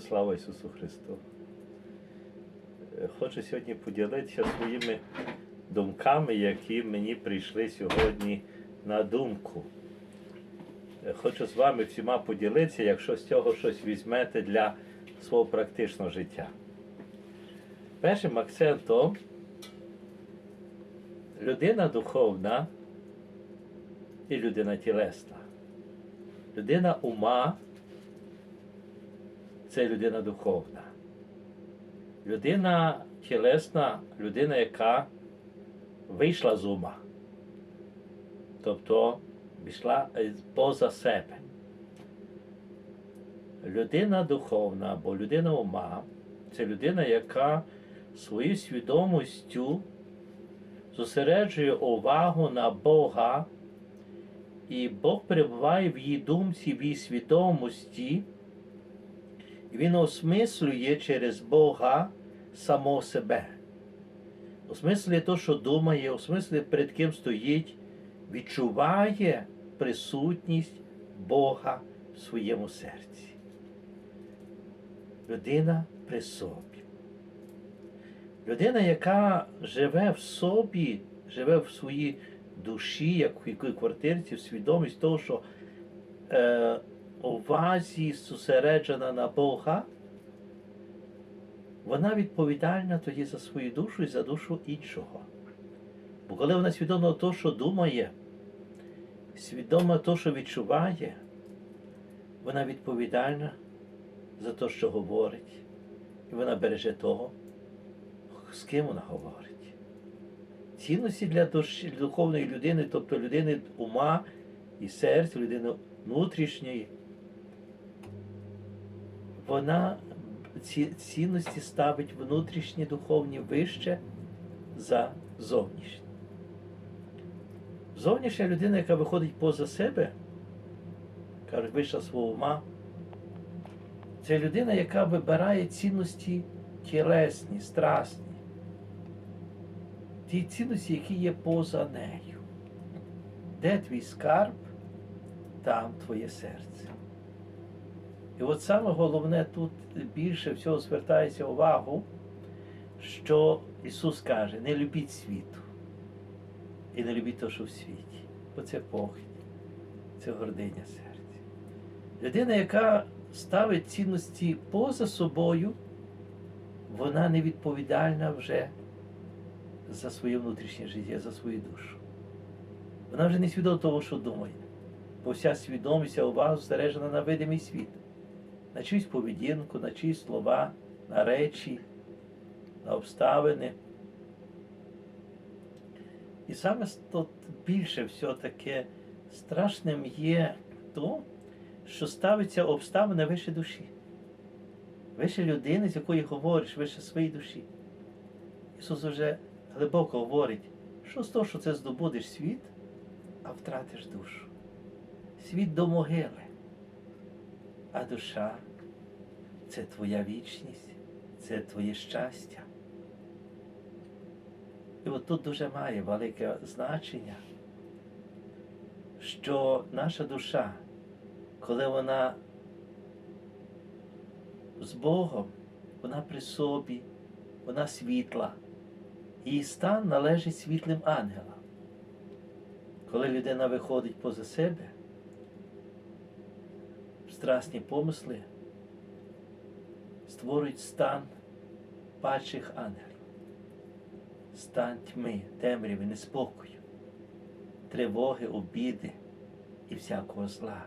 Слава Ісусу Христу! Е, Хочу сьогодні поділитися своїми думками, які мені прийшли сьогодні на думку. Е, Хочу з вами всіма поділитися, якщо з цього щось візьмете для свого практичного життя. Першим акцентом людина духовна і людина тілесна. Людина ума це людина духовна. Людина тілесна, людина, яка вийшла з ума. Тобто пішла е, поза себе. Людина духовна або людина ума це людина, яка своєю свідомістю зосереджує увагу на Бога, і Бог перебуває в її думці, в її свідомості. Він осмислює через Бога самого себе. Осмислює те, що думає, осмислює, перед ким стоїть, відчуває присутність Бога в своєму серці. Людина при собі. Людина, яка живе в собі, живе в своїй душі, як в якій квартирці, в свідомість того, що е, увазі зосереджена на Бога, вона відповідальна тоді за свою душу і за душу іншого. Бо коли вона свідома того, що думає, свідома того, що відчуває, вона відповідальна за те, що говорить, і вона береже того, з ким вона говорить. Цінності для душі, духовної людини, тобто людини ума і серця, людини внутрішньої, вона ці цінності ставить внутрішні духовні вище за зовнішні. Зовнішня людина, яка виходить поза себе, кажуть, вийшла свого ума, це людина, яка вибирає цінності тілесні, страсні, ті цінності, які є поза нею. Де твій скарб, там твоє серце. І от саме головне тут більше всього звертається увагу, що Ісус каже, не любіть світу і не любіть те, що в світі, бо це похідь, це гординя серця. Людина, яка ставить цінності поза собою, вона не відповідальна вже за своє внутрішнє життя, за свою душу. Вона вже не свідома того, що думає, бо вся свідомість, увага зосереджена на видимий світ на чиюсь поведінку, на чиїсь слова, на речі, на обставини. І саме тут більше все таке страшним є то, що ставиться обставини вище душі, вище людини, з якої говориш, вище своєї душі. Ісус вже глибоко говорить, що з того, що це здобудеш світ, а втратиш душу. Світ до могили а душа це твоя вічність, це твоє щастя. І от тут дуже має велике значення, що наша душа, коли вона з Богом, вона при собі, вона світла, її стан належить світлим ангелам. Коли людина виходить поза себе, страсні помисли створюють стан падших ангелів, стан тьми, темряви, неспокою, тривоги, обіди і всякого зла.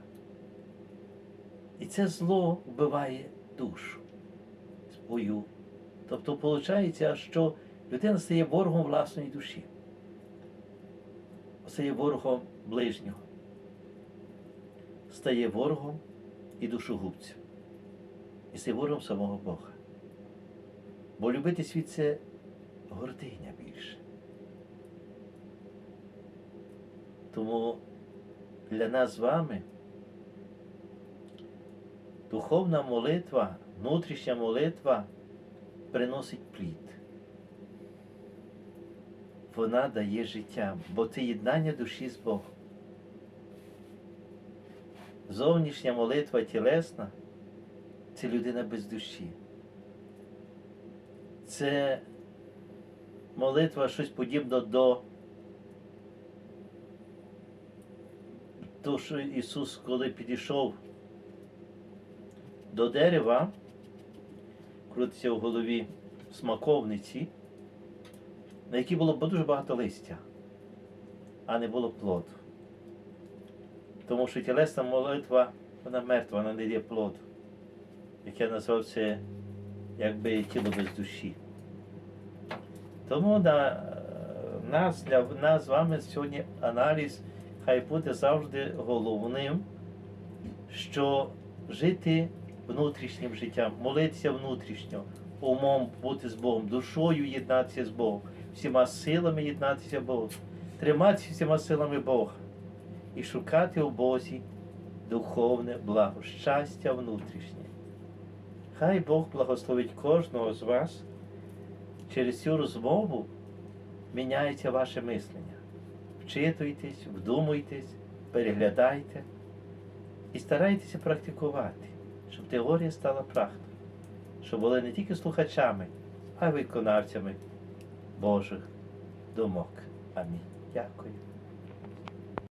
І це зло вбиває душу свою. Тобто, виходить, що людина стає ворогом власної душі, стає ворогом ближнього, стає ворогом і душогубців, і стає ворогом самого Бога. Бо любити світ це гординя більше. Тому для нас з вами духовна молитва, внутрішня молитва приносить плід. Вона дає життя, бо це єднання душі з Богом. Зовнішня молитва тілесна це людина без душі. Це молитва щось подібне до того, що Ісус, коли підійшов до дерева, крутиться в голові смаковниці, на якій було дуже багато листя, а не було плоду. Тому що тілесна молитва, вона мертва, вона не є плоду. Як я назвав це якби тіло без душі. Тому на нас, для нас з вами сьогодні аналіз хай буде завжди головним, що жити внутрішнім життям, молитися внутрішньо, умом бути з Богом, душою єднатися з Богом, всіма силами єднатися з Богом, триматися всіма силами Бога і шукати у Бозі духовне благо, щастя внутрішнє. Хай Бог благословить кожного з вас. Через цю розмову міняється ваше мислення. Вчитуйтесь, вдумуйтесь, переглядайте і старайтеся практикувати, щоб теорія стала правдою, щоб були не тільки слухачами, а й виконавцями Божих думок. Амінь. Дякую.